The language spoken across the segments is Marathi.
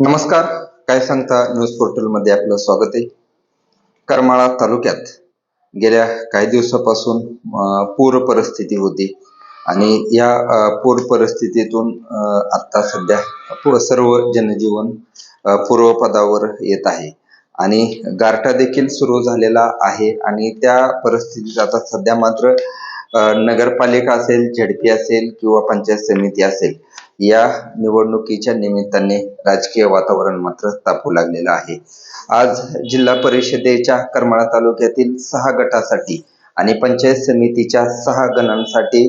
नमस्कार. काय सांगता न्यूज पोर्टलमध्ये आपलं स्वागत आहे. करमाळा तालुक्यात गेल्या काही दिवसापासून पूर परिस्थिती होती आणि या पूर परिस्थितीतून आता सध्या सर्व जनजीवन पूर्वपदावर येत आहे आणि गारठा देखील सुरू झालेला आहे आणि त्या परिस्थितीत आता सध्या मात्र नगरपालिका असेल झेडपी असेल किंवा पंचायत समिती असेल या निवडणुकीच्या निमित्ताने राजकीय वातावरण मात्र तापू लागलेलं आहे. आज जिल्हा परिषदेच्या करमाळा तालुक्यातील सहा गटासाठी आणि पंचायत समितीच्या सहा गणांसाठी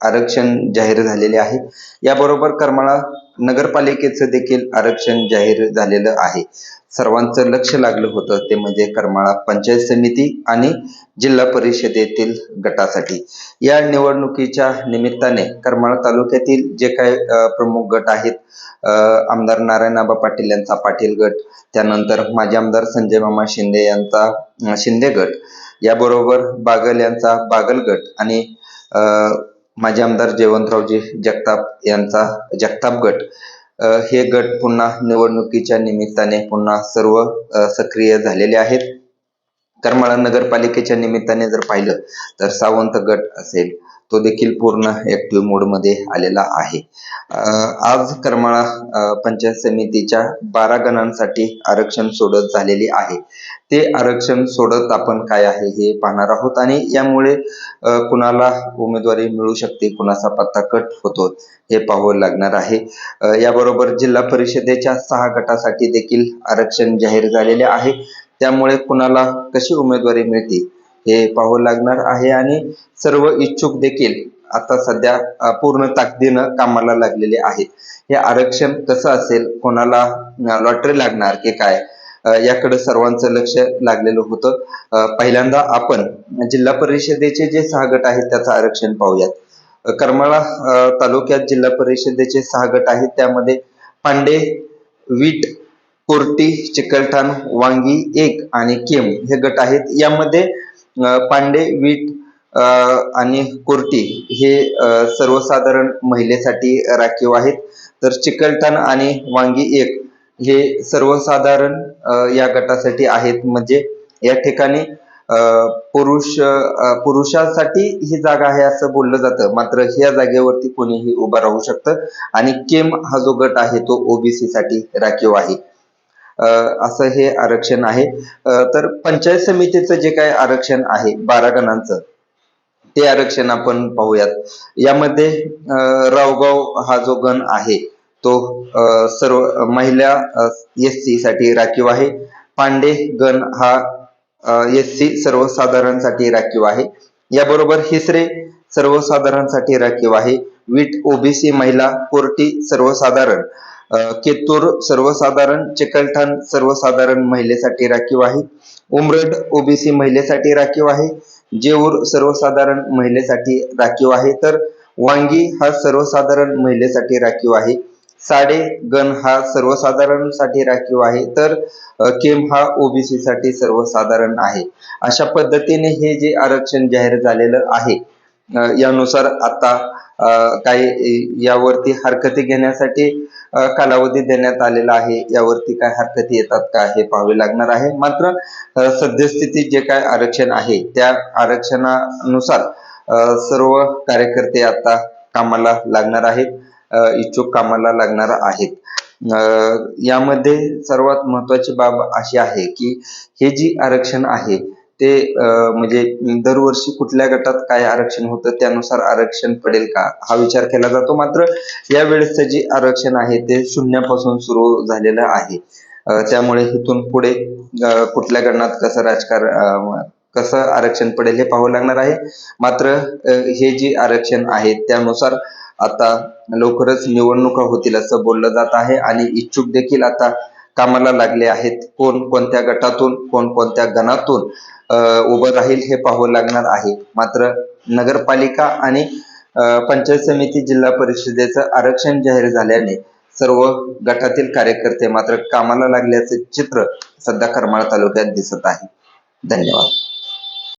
आरक्षण जाहीर झालेले आहे. याबरोबर करमाळा नगरपालिकेचं देखील आरक्षण जाहीर झालेलं आहे. सर्वांचं लक्ष लागलं होतं ते म्हणजे करमाळा पंचायत समिती आणि जिल्हा परिषदेतील गटासाठी. या निवडणुकीच्या निमित्ताने करमाळा तालुक्यातील जे काही प्रमुख गट आहेत आमदार नारायणाबा पाटील यांचा पाटील गट त्यानंतर माजी आमदार संजय मामा शिंदे यांचा शिंदे गट याबरोबर बागल यांचा बागल गट आणि माजी आमदार जयवंतरावजी जगताप यांचा जगताप गट अ, हे गट पुन्हा निवडणुकीच्या निमित्ताने पुन्हा सर्व अ, सक्रिय झालेले आहेत. करमाळा नगरपालिकेच्या निमित्ताने जर पाहिलं तर सावंत गट असेल तो देखील पूर्ण ऍक्टिव्ह मोडमध्ये आलेला आहे. आज करमाळा पंचायत समितीच्या बारा गणांसाठी आरक्षण सोडत झालेली आहे. ते आरक्षण सोडत आपण काय आहे हे पाहणार आहोत आणि यामुळे कुणाला उमेदवारी मिळू शकते कुणाचा पत्ता कट होतो हे पाहावं लागणार आहे. याबरोबर जिल्हा परिषदेच्या सहा गटासाठी देखील आरक्षण जाहीर झालेले आहे. त्यामुळे कुणाला कशी उमेदवारी मिळते हे पाहू लागणार आहे आणि सर्व इच्छुक देखील आता सध्या पूर्ण ताकदीनं कामाला लागलेले आहेत. हे आरक्षण कसं असेल कोणाला लॉटरी लागणार की काय याकडे सर्वांचं लक्ष लागलेलं होतं. पहिल्यांदा आपण जिल्हा परिषदेचे जे सहा गट आहेत त्याचं आरक्षण पाहूयात. करमाळा तालुक्यात जिल्हा परिषदेचे सहा गट आहेत. त्यामध्ये पांडे वीट कोर्टी चिकलठाण वांगी एक आणि केम हे गट आहेत. यामध्ये पांडे वीट आणि कोर्टी हे सर्वसाधारण महिलेसाठी राखीव आहेत. तर चिकलठाण आणि वांगी एक हे सर्वसाधारण या गटासाठी आहेत. म्हणजे या ठिकाणी पुरुष पुरुषासाठी ही जागा आहे असं बोललं जातं. मात्र ह्या जागेवरती कोणीही उभं राहू शकतं. आणि केम हा जो गट आहे तो ओबीसी साठी राखीव आहे. असं हे आरक्षण आहे. तर पंचायत समितीचं जे काही आरक्षण आहे बारा गणांचं ते आरक्षण आपण पाहूयात. यामध्ये रावगाव हा जो गण आहे तो सर्व महिला एस सी साठी राखीव आहे. पांडे गण हा एस सी सर्वसाधारणसाठी राखीव आहे. याबरोबर हिसरे सर्वसाधारणसाठी राखीव आहे. विट ओबीसी महिला कोर्टी सर्वसाधारण. केतूर सर्वसाधारण चिकलठाण सर्वसाधारण महिलेसाठी राखीव आहे. उमरड ओबीसी महिलेसाठी राखीव आहे. जेऊर सर्वसाधारण महिलेसाठी राखीव आहे. तर वांगी हा सर्वसाधारण महिलेसाठी राखीव आहे. साडे गण हा सर्वसाधारणसाठी राखीव आहे. तर केम हा ओबीसी साठी सर्वसाधारण आहे. अशा पद्धतीने हे जे आरक्षण जाहीर झालेलं आहे यानुसार आता काही यावरती हरकती घेण्यासाठी कालावधी देण्यात आलेला आहे. यावरती काय हरकती येतात का हे पाहावे लागणार आहे. मात्र सद्यस्थितीत जे काय आरक्षण आहे त्या आरक्षणानुसार सर्व कार्यकर्ते आता कामाला लागणार आहेत. इच्छुक कामाला लागणार आहेत. यामध्ये सर्वात महत्वाची बाब अशी आहे की हे जी आरक्षण आहे ते म्हणजे दरवर्षी कुठल्या गटात काय आरक्षण होतं त्यानुसार आरक्षण पडेल का? हा विचार केला जातो. मात्र या वेळेसचं जे आरक्षण आहे ते शून्यापासून सुरू झालेलं आहे. त्यामुळे इथून पुढे कुठल्या गणात कसं राजकारण कसं आरक्षण पडेल हे पाहावं लागणार आहे. मात्र हे जे आरक्षण आहे त्यानुसार आता लवकरच निवडणुका होतील असं बोललं जात आहे. आणि इच्छुक देखील आता कामाला लागले आहेत. कोण कोणत्या गटातून कोण कोणत्या गणातून उभं राहील हे पाहावं लागणार आहे. मात्र नगरपालिका आणि पंचायत समिती जिल्हा परिषदेचं आरक्षण जाहीर झाल्याने सर्व गटातील कार्यकर्ते मात्र कामाला लागल्याचे चित्र सध्या करमाळा तालुक्यात दिसत आहे. धन्यवाद.